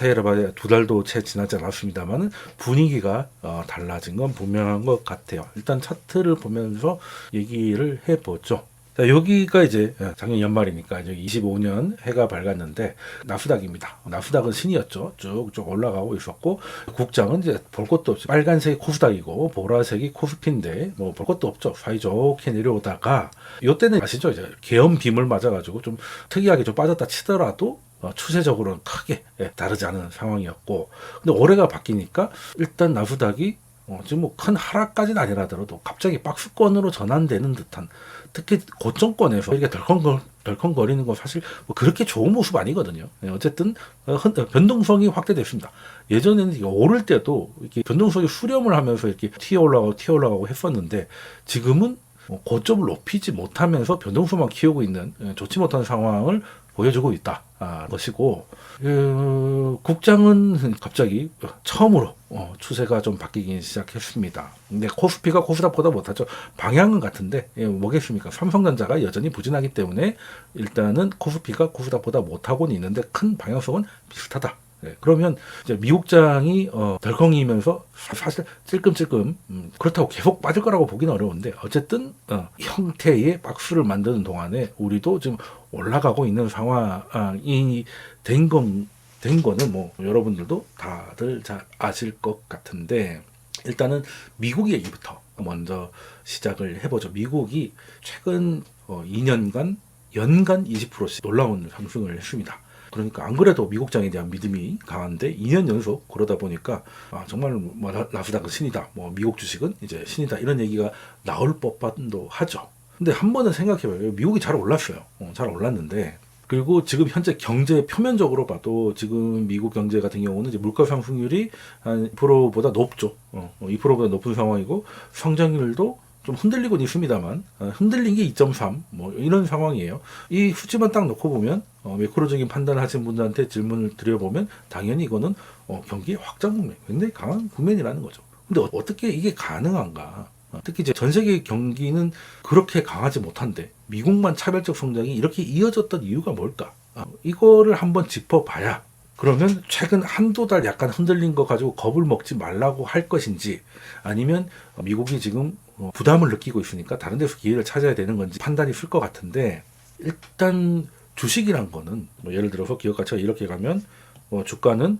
스테이를 두 달도 채 지나지 않았습니다만은 분위기가 어, 달라진 건 분명한 것 같아요. 일단 차트를 보면서 얘기를 해보죠. 자, 여기가 이제 작년 연말이니까 이제 25년 해가 밝았는데 나스닥입니다. 나스닥은 신이었죠. 쭉쭉 올라가고 있었고 국장은 이제 볼 것도 없이 빨간색이 코스닥이고 보라색이 코스피인데 뭐 볼 것도 없죠. 사이좋게 내려오다가 요때는 아시죠? 이제 계엄 빔을 맞아가지고 좀 특이하게 좀 빠졌다 치더라도 어, 추세적으로는 크게 예, 다르지 않은 상황이었고 근데 올해가 바뀌니까 일단 나스닥이 어, 지금 뭐 큰 하락까지는 아니라더라도 갑자기 박스권으로 전환되는 듯한 특히 고점권에서 이렇게 덜컹거, 덜컹거리는 건 사실 뭐 그렇게 좋은 모습 아니거든요. 예, 어쨌든 어, 흔- 어, 변동성이 확대됐습니다. 예전에는 오를 때도 이렇게 변동성이 수렴을 하면서 이렇게 튀어 올라가고 튀어 올라가고 했었는데 지금은 뭐 고점을 높이지 못하면서 변동성만 키우고 있는 예, 좋지 못한 상황을 보여주고 있다 아, 것이고 그, 국장은 갑자기 처음으로 어, 추세가 좀 바뀌기 시작했습니다. 근데 코스피가 코스닥보다 못하죠. 방향은 같은데 예, 뭐겠습니까? 삼성전자가 여전히 부진하기 때문에 일단은 코스피가 코스닥보다 못하고는 있는데 큰 방향성은 비슷하다. 예, 그러면 이제 미국장이 어, 덜컹이면서 사- 사실 찔끔찔끔 음, 그렇다고 계속 빠질 거라고 보기는 어려운데 어쨌든 어, 형태의 박스를 만드는 동안에 우리도 지금 올라가고 있는 상황이 된 건, 된 거는 뭐 여러분들도 다들 잘 아실 것 같은데 일단은 미국 얘기부터 먼저 시작을 해보죠. 미국이 최근 어, 2년간 연간 20%씩 놀라운 상승을 했습니다. 그러니까 안 그래도 미국장에 대한 믿음이 강한데 2년 연속 그러다 보니까 아, 정말 뭐 나- 나스닥은 신이다, 뭐 미국 주식은 이제 신이다 이런 얘기가 나올 법도 하죠. 근데 한 번은 생각해봐요. 미국이 잘 올랐어요. 어, 잘 올랐는데 그리고 지금 현재 경제 표면적으로 봐도 지금 미국 경제 같은 경우는 이제 물가 상승률이 한 2%보다 높죠. 어, 2%보다 높은 상황이고 성장률도 좀 흔들리고는 있습니다만 어, 흔들린 게 2.3 뭐 이런 상황이에요. 이 수치만 딱 놓고 보면 어, 매크로적인 판단을 하신 분들한테 질문을 드려보면 당연히 이거는 어, 경기 확장 국면 굉장히 강한 국면이라는 거죠. 근데 어, 어떻게 이게 가능한가? 어, 특히 이제 전 세계 경기는 그렇게 강하지 못한데 미국만 차별적 성장이 이렇게 이어졌던 이유가 뭘까? 아, 이거를 한번 짚어봐야 그러면 최근 한두 달 약간 흔들린 거 가지고 겁을 먹지 말라고 할 것인지 아니면 미국이 지금 어, 부담을 느끼고 있으니까 다른 데서 기회를 찾아야 되는 건지 판단이 쓸 것 같은데 일단 주식이란 거는 뭐 예를 들어서 기업 가치가 이렇게 가면 어, 주가는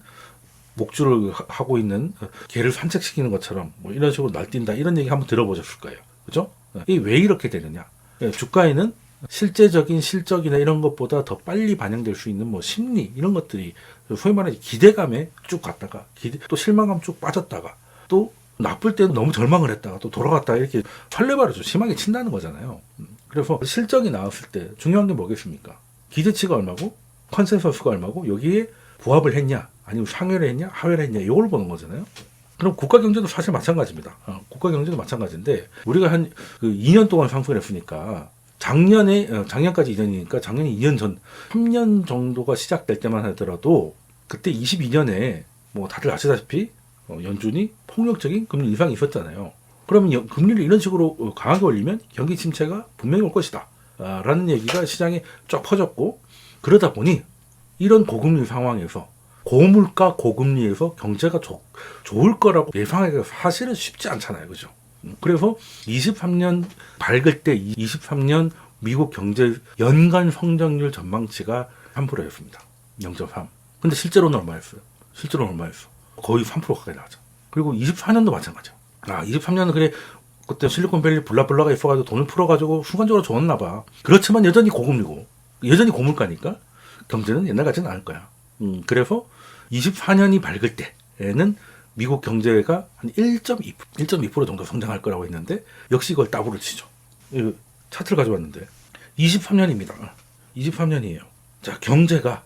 목줄을 하- 하고 있는 어, 개를 산책시키는 것처럼 뭐 이런 식으로 날뛴다 이런 얘기 한번 들어보셨을 거예요. 그죠? 어, 이게 왜 이렇게 되느냐? 예, 주가에는 실제적인 실적이나 이런 것보다 더 빨리 반영될 수 있는 뭐 심리 이런 것들이 소위 말하는 기대감에 쭉 갔다가 기대, 또 실망감 쭉 빠졌다가 또 나쁠 때는 너무 절망을 했다가 또 돌아갔다가 이렇게 설레발을 좀 심하게 친다는 거잖아요. 음, 그래서 실적이 나왔을 때 중요한 게 뭐겠습니까? 기대치가 얼마고 컨센서스가 얼마고 여기에 부합을 했냐 아니면 상회를 했냐 하회를 했냐 이걸 보는 거잖아요. 그럼 국가 경제도 사실 마찬가지입니다. 어, 국가 경제도 마찬가지인데 우리가 한 그 2년 동안 상승을 했으니까 작년에 어, 작년까지 2년이니까 작년에 2년 전 3년 정도가 시작될 때만 하더라도 그때 22년에 뭐 다들 아시다시피 어, 연준이 폭력적인 금리 인상이 있었잖아요. 그러면 여- 금리를 이런 식으로 어, 강하게 올리면 경기 침체가 분명히 올 것이다. 아, 라는 얘기가 시장에 쫙 퍼졌고 그러다 보니 이런 고금리 상황에서 고물가 고금리에서 경제가 좋, 좋을 거라고 예상하기가 사실은 쉽지 않잖아요. 그죠? 음, 그래서 23년 밝을 때 23년 미국 경제 연간 성장률 전망치가 3%였습니다. 0.3. 근데 실제로는 얼마였어요? 실제로는 얼마였어? 거의 3% 가까이 나왔죠. 그리고 24년도 마찬가지야. 아, 23년은 그래 그때 실리콘밸리 블라블라가 있어가지고 돈을 풀어가지고 순간적으로 좋았나 봐. 그렇지만 여전히 고금리고 여전히 고물가니까 경제는 옛날 같지는 않을 거야. 음, 그래서 24년이 밝을 때에는 미국 경제가 한 1.2, 1.2% 정도 성장할 거라고 했는데 역시 이걸 따블로 치죠. 이 차트를 가져왔는데 23년입니다. 23년이에요. 자 경제가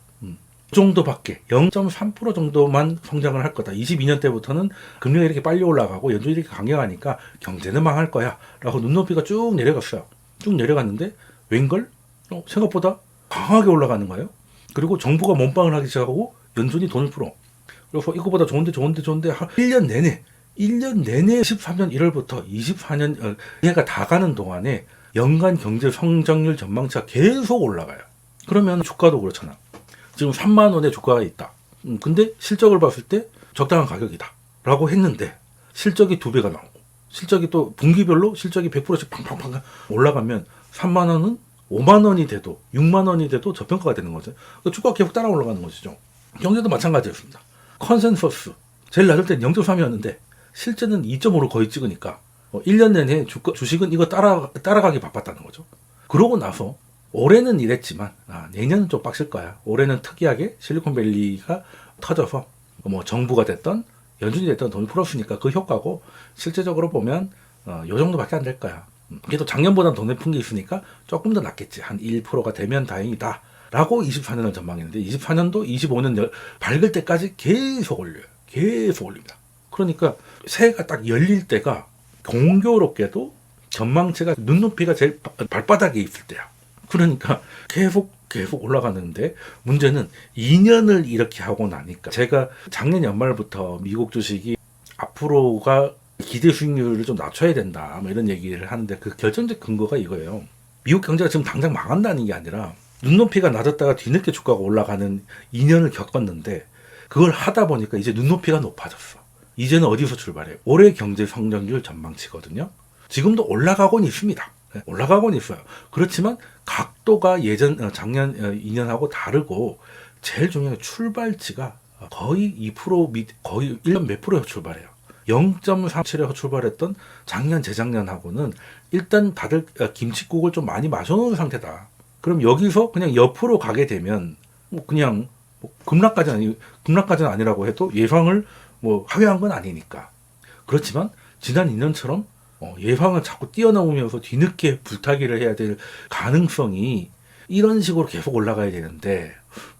정도밖에 0.3% 정도만 성장을 할 거다. 22년 때부터는 금리가 이렇게 빨리 올라가고 연준이 이렇게 강경하니까 경제는 망할 거야. 라고 눈높이가 쭉 내려갔어요. 쭉 내려갔는데 웬걸? 어, 생각보다 강하게 올라가는 거예요. 그리고 정부가 몸빵을 하기 시작하고 연준이 돈을 풀어. 그래서 이거보다 좋은데 좋은데 좋은데 한 1년 내내 1년 내내 13년 1월부터 24년 어, 해가 다 가는 동안에 연간 경제 성장률 전망치가 계속 올라가요. 그러면 주가도 그렇잖아. 지금 3만 원의 주가가 있다. 음, 근데 실적을 봤을 때 적당한 가격이다. 라고 했는데 실적이 두 배가 나오고 실적이 또 분기별로 실적이 100%씩 팡팡팡 올라가면 3만 원은 5만 원이 돼도 6만 원이 돼도 저평가가 되는 거죠. 그 주가가 계속 따라 올라가는 것이죠. 경제도 마찬가지였습니다. 컨센서스 제일 낮을 땐 0.3이었는데 실제는 2.5로 거의 찍으니까 어, 1년 내내 주가, 주식은 이거 따라 따라가기 바빴다는 거죠. 그러고 나서 올해는 이랬지만 아, 내년은 좀 빡실 거야. 올해는 특이하게 실리콘밸리가 터져서 뭐 정부가 됐던 연준이 됐던 돈이 풀었으니까 그 효과고 실제적으로 보면 어, 요 정도밖에 안 될 거야. 음, 그래도 작년보다 돈을 푼 게 있으니까 조금 더 낫겠지. 한 1%가 되면 다행이다. 라고 24년을 전망했는데 24년도 25년 열, 밝을 때까지 계속 올려요. 계속 올립니다. 그러니까 새해가 딱 열릴 때가 공교롭게도 전망치가 눈높이가 제일 바- 발바닥에 있을 때야. 그러니까 계속 계속 올라가는데 문제는 2년을 이렇게 하고 나니까 제가 작년 연말부터 미국 주식이 앞으로가 기대 수익률을 좀 낮춰야 된다 뭐 이런 얘기를 하는데 그 결정적 근거가 이거예요. 미국 경제가 지금 당장 망한다는 게 아니라 눈높이가 낮았다가 뒤늦게 주가가 올라가는 2년을 겪었는데 그걸 하다 보니까 이제 눈높이가 높아졌어. 이제는 어디서 출발해요? 올해 경제 성장률 전망치거든요. 지금도 올라가곤 있습니다. 네, 올라가곤 있어요. 그렇지만 각도가 예전 어, 작년 어, 2년하고 다르고 제일 중요한 게 출발치가 거의 2% 밑, 거의 1년 몇 프로에 출발해요. 0.37에서 출발했던 작년 재작년하고는 일단 다들 어, 김치국을 좀 많이 마셔놓은 상태다. 그럼 여기서 그냥 옆으로 가게 되면 뭐 그냥 뭐 급락까지는 아니 급락까지는 아니라고 해도 예상을 뭐 하회한 건 아니니까. 그렇지만 지난 2년처럼 어, 예상을 자꾸 뛰어넘으면서 뒤늦게 불타기를 해야 될 가능성이 이런 식으로 계속 올라가야 되는데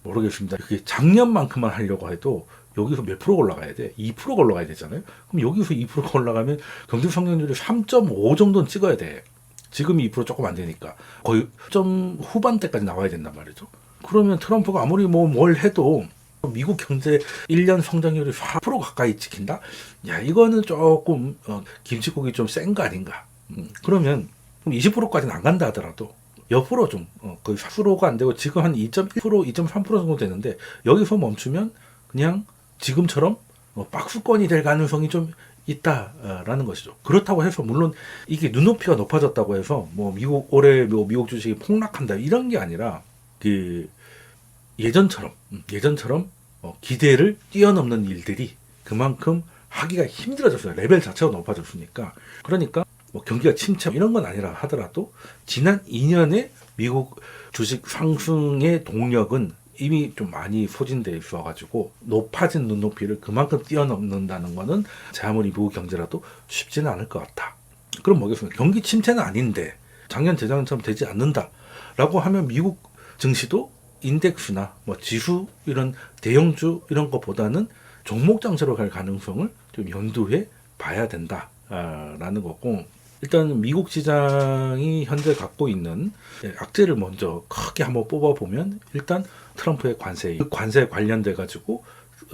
모르겠습니다. 그게 작년만큼만 하려고 해도 여기서 몇 프로 올라가야 돼? 2%가 올라가야 되잖아요. 그럼 여기서 2%가 올라가면 경제 성장률이 3.5 정도는 찍어야 돼. 지금이 2% 조금 안 되니까 거의 좀 후반대까지 나와야 된단 말이죠. 그러면 트럼프가 아무리 뭐 뭘 해도 미국 경제 1년 성장률이 4% 가까이 찍힌다? 야, 이거는 조금 어, 김치국이 좀 센 거 아닌가? 음, 그러면 20%까지는 안 간다 하더라도 옆으로 좀 어, 거의 4%가 안 되고 지금 한 2.1% 2.3% 정도 되는데 여기서 멈추면 그냥 지금처럼 어, 박수권이 될 가능성이 좀 있다라는 것이죠. 그렇다고 해서 물론 이게 눈높이가 높아졌다고 해서 뭐 미국 올해 뭐 미국 주식이 폭락한다 이런 게 아니라 그 예전처럼 음, 예전처럼 어, 기대를 뛰어넘는 일들이 그만큼 하기가 힘들어졌어요. 레벨 자체가 높아졌으니까. 그러니까 뭐 경기가 침체 이런 건 아니라 하더라도 지난 2년의 미국 주식 상승의 동력은 이미 좀 많이 소진돼 있어가지고 높아진 눈높이를 그만큼 뛰어넘는다는 거는 제 아무리 미국 경제라도 쉽지는 않을 것 같다. 그럼 뭐겠습니까? 경기 침체는 아닌데 작년 재작년처럼 되지 않는다라고 하면 미국 증시도 인덱스나 뭐 지수 이런 대형주 이런 것보다는 종목 장세로 갈 가능성을 좀 염두에 봐야 된다라는 거고 일단 미국 시장이 현재 갖고 있는 예, 악재를 먼저 크게 한번 뽑아 보면 일단 트럼프의 관세 그 관세에 관련돼 가지고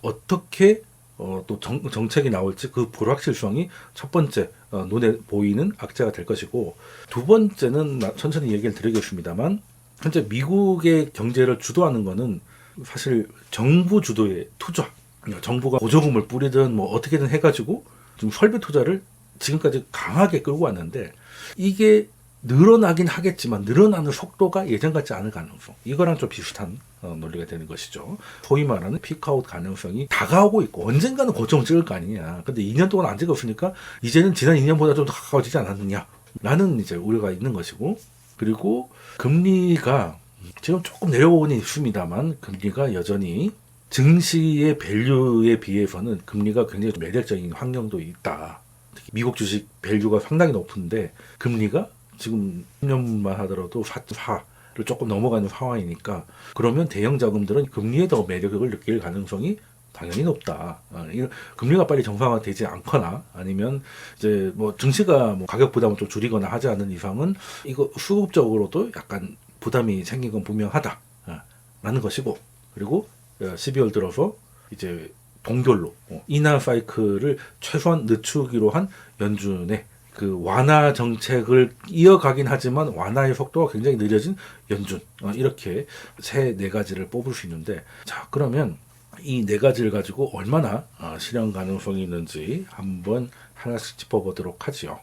어떻게 어, 또 정, 정책이 나올지 그 불확실성이 첫 번째 어, 눈에 보이는 악재가 될 것이고 두 번째는 나- 천천히 얘기를 드리겠습니다만 현재 미국의 경제를 주도하는 거는 사실 정부 주도의 투자 정부가 보조금을 뿌리든 뭐 어떻게든 해가지고 좀 설비 투자를 지금까지 강하게 끌고 왔는데 이게 늘어나긴 하겠지만 늘어나는 속도가 예전 같지 않을 가능성 이거랑 좀 비슷한 어, 논리가 되는 것이죠. 소위 말하는 피크아웃 가능성이 다가오고 있고 언젠가는 고점을 찍을 거 아니냐. 근데 2년 동안 안 찍었으니까 이제는 지난 2년보다 좀 더 가까워지지 않았느냐. 라는 이제 우려가 있는 것이고 그리고 금리가 지금 조금 내려오고는 있습니다만 금리가 여전히 증시의 밸류에 비해서는 금리가 굉장히 좀 매력적인 환경도 있다. 미국 주식 밸류가 상당히 높은데 금리가 지금 10년만 하더라도 4.4를 조금 넘어가는 상황이니까 그러면 대형 자금들은 금리에 더 매력을 느낄 가능성이 당연히 높다. 아, 이 금리가 빨리 정상화되지 않거나 아니면 이제 뭐 증시가 뭐 가격 부담을 좀 줄이거나 하지 않는 이상은 이거 수급적으로도 약간 부담이 생긴 건 분명하다. 아, 라는 것이고 그리고 12월 들어서 이제 동결로 어, 인하 사이클을 최소한 늦추기로 한 연준의 그 완화 정책을 이어가긴 하지만 완화의 속도가 굉장히 느려진 연준 어, 이렇게 세 네 가지를 뽑을 수 있는데 자 그러면 이 네 가지를 가지고 얼마나 어, 실현 가능성이 있는지 한번 하나씩 짚어보도록 하지요.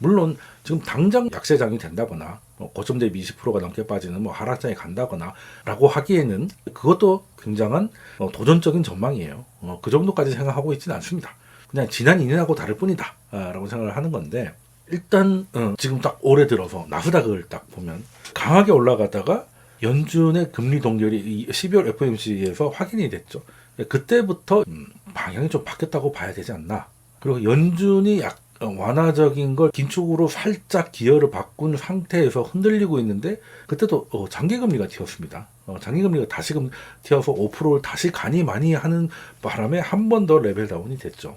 물론 지금 당장 약세장이 된다거나 뭐 고점 대비 20%가 넘게 빠지는 뭐 하락장에 간다거나라고 하기에는 그것도 굉장한 어, 도전적인 전망이에요. 어, 그 정도까지 생각하고 있지는 않습니다. 그냥 지난 2년하고 다를 뿐이다라고 생각을 하는 건데 일단 어, 지금 딱 올해 들어서 나스닥을 딱 보면 강하게 올라가다가 연준의 금리 동결이 이 12월 FOMC에서 확인이 됐죠. 그때부터 음, 방향이 좀 바뀌었다고 봐야 되지 않나. 그리고 연준이 약 어, 완화적인 걸 긴축으로 살짝 기여를 바꾼 상태에서 흔들리고 있는데 그때도 어, 장기금리가 튀었습니다. 어, 장기금리가 다시금 튀어서 5%를 다시 가니 많이 하는 바람에 한 번 더 레벨 다운이 됐죠.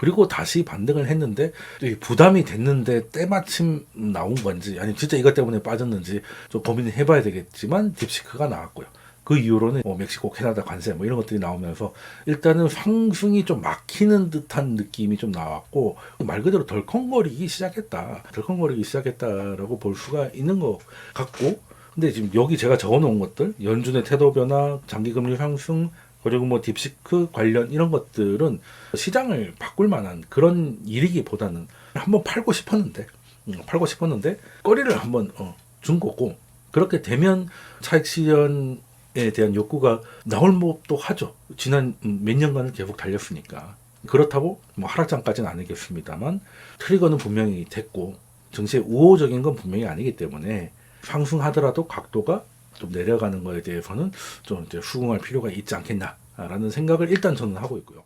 그리고 다시 반등을 했는데 부담이 됐는데 때마침 나온 건지 아니면 진짜 이것 때문에 빠졌는지 좀 고민을 해봐야 되겠지만 딥시크가 나왔고요. 그 이후로는 뭐 멕시코, 캐나다 관세 뭐 이런 것들이 나오면서 일단은 상승이 좀 막히는 듯한 느낌이 좀 나왔고 말 그대로 덜컹거리기 시작했다. 덜컹거리기 시작했다라고 볼 수가 있는 것 같고 근데 지금 여기 제가 적어놓은 것들 연준의 태도 변화, 장기금리 상승 그리고 뭐 딥시크 관련 이런 것들은 시장을 바꿀 만한 그런 일이기보다는 한번 팔고 싶었는데 음, 팔고 싶었는데 거리를 한번 어, 준 거고 그렇게 되면 차익 실현에 대한 욕구가 나올 법도 하죠. 지난 음, 몇 년간은 계속 달렸으니까 그렇다고 뭐 하락장까지는 아니겠습니다만 트리거는 분명히 됐고 증시의 우호적인 건 분명히 아니기 때문에 상승하더라도 각도가 좀 내려가는 거에 대해서는 좀 이제 수긍할 필요가 있지 않겠나라는 생각을 일단 저는 하고 있고요.